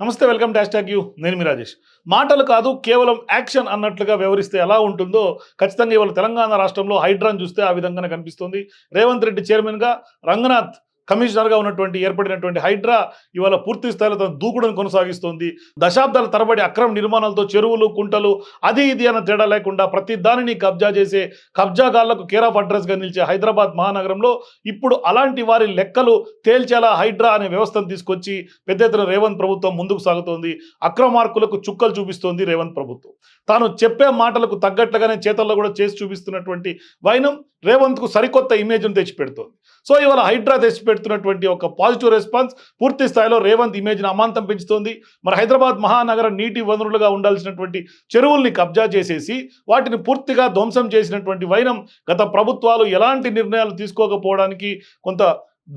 నమస్తే welcome dash tag you. నేను మీ రాజేష్. మాటలు కాదు కేవలం యాక్షన్ అన్నట్లుగా వ్యవహరిస్తే ఎలా ఉంటుందో ఖచ్చితంగా ఇవాళ తెలంగాణ రాష్ట్రంలో హైడ్రాన్ చూస్తే ఆ విధంగానే కనిపిస్తుంది. రేవంత్ రెడ్డి చైర్మన్గా రంగనాథ్ కమిషనర్గా ఉన్నటువంటి ఏర్పడినటువంటి హైడ్రా ఇవాళ పూర్తి స్థాయిలో తన దూకుడును కొనసాగిస్తోంది. దశాబ్దాల తరబడి అక్రమ నిర్మాణాలతో చెరువులు కుంటలు అది ఇది అన్న తేడా లేకుండా ప్రతి దానిని కబ్జా చేసే కబ్జాగాళ్ళకు కేర్ ఆఫ్ అడ్రస్గా నిలిచే హైదరాబాద్ మహానగరంలో ఇప్పుడు అలాంటి వారి లెక్కలు తేల్చేలా హైడ్రా అనే వ్యవస్థను తీసుకొచ్చి పెద్ద ఎత్తున రేవంత్ ప్రభుత్వం ముందుకు సాగుతోంది. అక్రమార్కులకు చుక్కలు చూపిస్తోంది రేవంత్ ప్రభుత్వం. తాను చెప్పే మాటలకు తగ్గట్లుగానే చేతల్లో కూడా చేసి చూపిస్తున్నటువంటి వైనం రేవంత్కు సరికొత్త ఇమేజ్ను తెచ్చిపెడుతోంది. సో ఇవాళ హైడ్రా తెచ్చిపెడుతున్నటువంటి ఒక పాజిటివ్ రెస్పాన్స్ పూర్తి స్థాయిలో రేవంత్ ఇమేజ్ని అమాంతం పెంచుతోంది. మరి హైదరాబాద్ మహానగర నీటి వనరులుగా ఉండాల్సినటువంటి చెరువుల్ని కబ్జా చేసేసి వాటిని పూర్తిగా ధ్వంసం చేసినటువంటి వైనం గత ప్రభుత్వాలు ఎలాంటి నిర్ణయాలు తీసుకోకపోవడానికి కొంత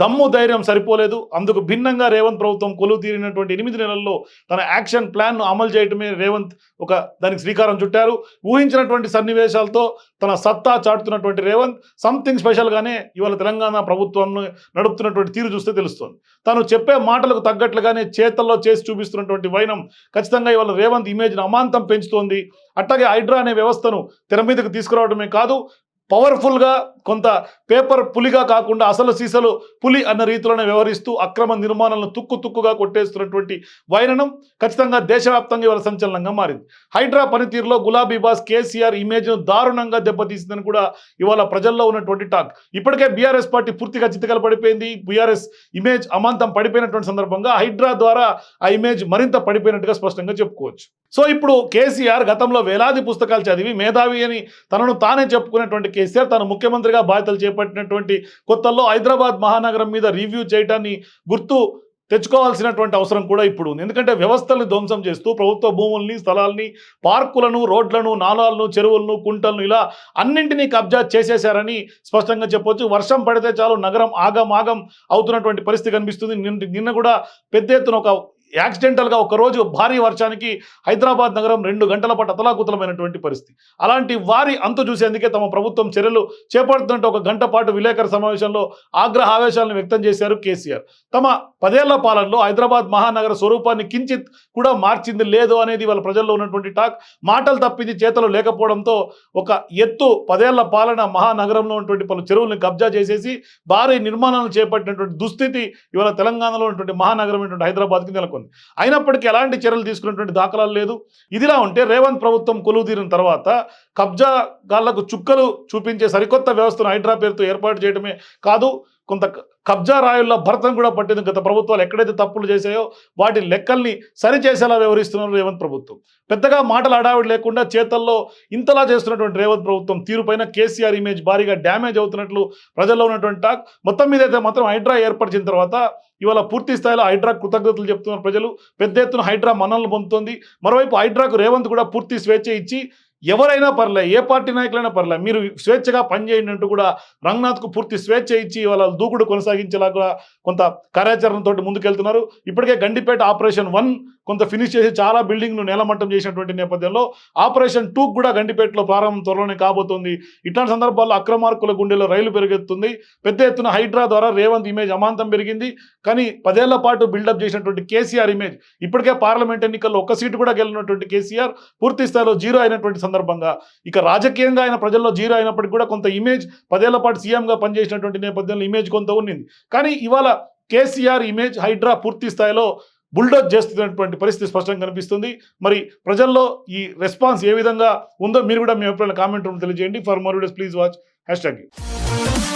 దమ్ము ధైర్యం సరిపోలేదు. అందుకు భిన్నంగా రేవంత్ ప్రభుత్వం కొలువు తీరినటువంటి ఎనిమిది నెలల్లో తన యాక్షన్ ప్లాన్ను అమలు చేయటమే రేవంత్ ఒక దానికి శ్రీకారం చుట్టారు. ఊహించినటువంటి సన్నివేశాలతో తన సత్తా చాటుతున్నటువంటి రేవంత్ సంథింగ్ స్పెషల్గానే ఇవాళ తెలంగాణ ప్రభుత్వాన్ని నడుపుతున్నటువంటి తీరు చూస్తే తెలుస్తుంది. తను చెప్పే మాటలకు తగ్గట్లుగానే చేతల్లో చేసి చూపిస్తున్నటువంటి వైనం ఖచ్చితంగా ఇవాళ రేవంత్ ఇమేజ్ను అమాంతం పెంచుతోంది. అట్లాగే హైడ్రా అనే వ్యవస్థను తెర మీదకు తీసుకురావడమే కాదు పవర్ఫుల్గా కొంత పేపర్ పులిగా కాకుండా అసలు సీసలు పులి అన్న రీతిలోనే వ్యవహరిస్తూ అక్రమ నిర్మాణాలను తుక్కు తుక్కుగా కొట్టేస్తున్నటువంటి వైరణం ఖచ్చితంగా దేశవ్యాప్తంగా ఇవాళ సంచలనంగా మారింది. హైడ్రా పనితీరులో గులాబీ బాస్ కేసీఆర్ ఇమేజ్ను దారుణంగా దెబ్బతీసిందని కూడా ఇవాళ ప్రజల్లో ఉన్నటువంటి టాక్. ఇప్పటికే బీఆర్ఎస్ పార్టీ పూర్తిగా చిత్తకలు పడిపోయింది. బీఆర్ఎస్ ఇమేజ్ అమాంతం పడిపోయినటువంటి సందర్భంగా హైడ్రా ద్వారా ఆ ఇమేజ్ మరింత పడిపోయినట్టుగా స్పష్టంగా చెప్పుకోవచ్చు. సో ఇప్పుడు కేసీఆర్ గతంలో వేలాది పుస్తకాలు చదివి మేధావి అని తనను తానే చెప్పుకునేటువంటి కేసీఆర్ తను ముఖ్యమంత్రిగా బాధ్యతలు చేపట్టినటువంటి కొత్తల్లో హైదరాబాద్ మహానగరం మీద రివ్యూ చేయటాన్ని గుర్తు తెచ్చుకోవాల్సినటువంటి అవసరం కూడా ఇప్పుడు ఉంది. ఎందుకంటే వ్యవస్థల్ని ధ్వంసం చేస్తూ ప్రభుత్వ భూముల్ని స్థలాల్ని పార్కులను రోడ్లను నాలాలను చెరువులను కుంటలను ఇలా అన్నింటినీ కబ్జా చేసేశారని స్పష్టంగా చెప్పొచ్చు. వర్షం పడితే చాలు నగరం ఆగం ఆగం అవుతున్నటువంటి పరిస్థితి కనిపిస్తుంది. నిన్న నిన్న కూడా పెద్ద ఎత్తున ఒక యాక్సిడెంటల్గా ఒకరోజు భారీ వర్షానికి హైదరాబాద్ నగరం రెండు గంటల పాటు అతలాకుతలమైనటువంటి పరిస్థితి. అలాంటి వారి అంతు చూసేందుకే తమ ప్రభుత్వం చర్యలు చేపడుతున్నట్టు ఒక గంట పాటు విలేకరుల సమావేశంలో ఆగ్రహ ఆవేశాలను వ్యక్తం చేశారు కేసీఆర్. తమ పదేళ్ళ పాలనలో హైదరాబాద్ మహానగర స్వరూపాన్ని కించిత్ కూడా మార్చింది లేదు అనేది వాళ్ళ ప్రజల్లో ఉన్నటువంటి టాక్. మాటలు తప్పింది చేతలు లేకపోవడంతో ఒక ఎత్తు పదేళ్ళ పాలన మహానగరంలో ఉన్నటువంటి పలు చెరువుల్ని కబ్జా చేసేసి భారీ నిర్మాణాలు చేపట్టినటువంటి దుస్థితి ఇవాళ తెలంగాణలో ఉన్నటువంటి మహానగరం హైదరాబాద్కి నెలకొంది. అయినప్పటికీ ఎలాంటి చర్యలు తీసుకున్నటువంటి దాఖలాలు లేదు. ఇదిలా ఉంటే రేవంత్ ప్రభుత్వం కొలువు తీరిన తర్వాత కబ్జాగాళ్ళకు చుక్కలు చూపించే సరికొత్త వ్యవస్థను హైడ్రా పేరుతో ఏర్పాటు చేయడమే కాదు కొంత కబ్జా రాయుల్లో భరతం కూడా పట్టింది. గత ప్రభుత్వాలు ఎక్కడైతే తప్పులు చేశాయో వాటి లెక్కల్ని సరిచేసేలా వ్యవహరిస్తున్నారు రేవంత్ ప్రభుత్వం. పెద్దగా మాటలు అడావిడి లేకుండా చేతల్లో ఇంతలా చేస్తున్నటువంటి రేవంత్ ప్రభుత్వం తీరుపైన కేసీఆర్ ఇమేజ్ భారీగా డ్యామేజ్ అవుతున్నట్లు ప్రజల్లో ఉన్నటువంటి టాక్. మొత్తం మీద అయితే మాత్రం హైడ్రా ఏర్పరిచిన తర్వాత ఇవాళ పూర్తి స్థాయిలో హైడ్రా కృతజ్ఞతలు చెప్తున్నారు ప్రజలు. పెద్ద ఎత్తున హైడ్రా మన్నలను పొందుతోంది. మరోవైపు హైడ్రాకు రేవంత్ కూడా పూర్తి స్వేచ్ఛ ఇచ్చి ఎవరైనా పర్లే ఏ పార్టీ నాయకులైనా పర్లే మీరు స్వేచ్ఛగా పనిచేయండి అంటూ కూడా రంగనాథ్కు పూర్తి స్వేచ్ఛ ఇచ్చి వాళ్ళ దూకుడు కొనసాగించేలాగా కొంత కార్యాచరణతో ముందుకెళ్తున్నారు. ఇప్పటికే గండిపేట ఆపరేషన్ వన్ కొంత ఫినిష్ చేసి చాలా బిల్డింగ్ను నేలమట్టం చేసినటువంటి నేపథ్యంలో ఆపరేషన్ టూ కూడా గండిపేటలో ప్రారంభం త్వరలోనే కాబోతోంది. ఇట్లాంటి సందర్భాల్లో అక్రమార్కుల గుండెలో రైలు పెరుగుతుంది పెద్ద ఎత్తున హైడ్రా ద్వారా రేవంత్ ఇమేజ్ అమాంతం పెరిగింది. కానీ పదేళ్ళ పాటు బిల్డప్ చేసినటువంటి కేసీఆర్ ఇమేజ్ ఇప్పటికే పార్లమెంట్ ఎన్నికల్లో ఒక సీటు కూడా గెలినటువంటి కేసీఆర్ పూర్తి స్థాయిలో జీరో అయినటువంటి సందర్భంగా ఇక రాజకీయంగా ఆయన ప్రజల్లో జీరో అయినప్పటికీ కూడా కొంత ఇమేజ్ పదేళ్ళ పాటు సీఎంగా పనిచేసినటువంటి నేపథ్యంలో ఇమేజ్ కొంత ఉన్నింది. కానీ ఇవాళ కేసీఆర్ ఇమేజ్ హైడ్రా పూర్తి స్థాయిలో బుల్డోజ్ చేస్తున్నటువంటి పరిస్థితి స్పష్టంగా కనిపిస్తుంది. మరి ప్రజల్లో ఈ రెస్పాన్స్ ఏ విధంగా ఉందో మీరు కూడా మీ అభిప్రాయాలు కామెంట్ రూమ్ తెలియజేయండి. For more videos please watch hash tag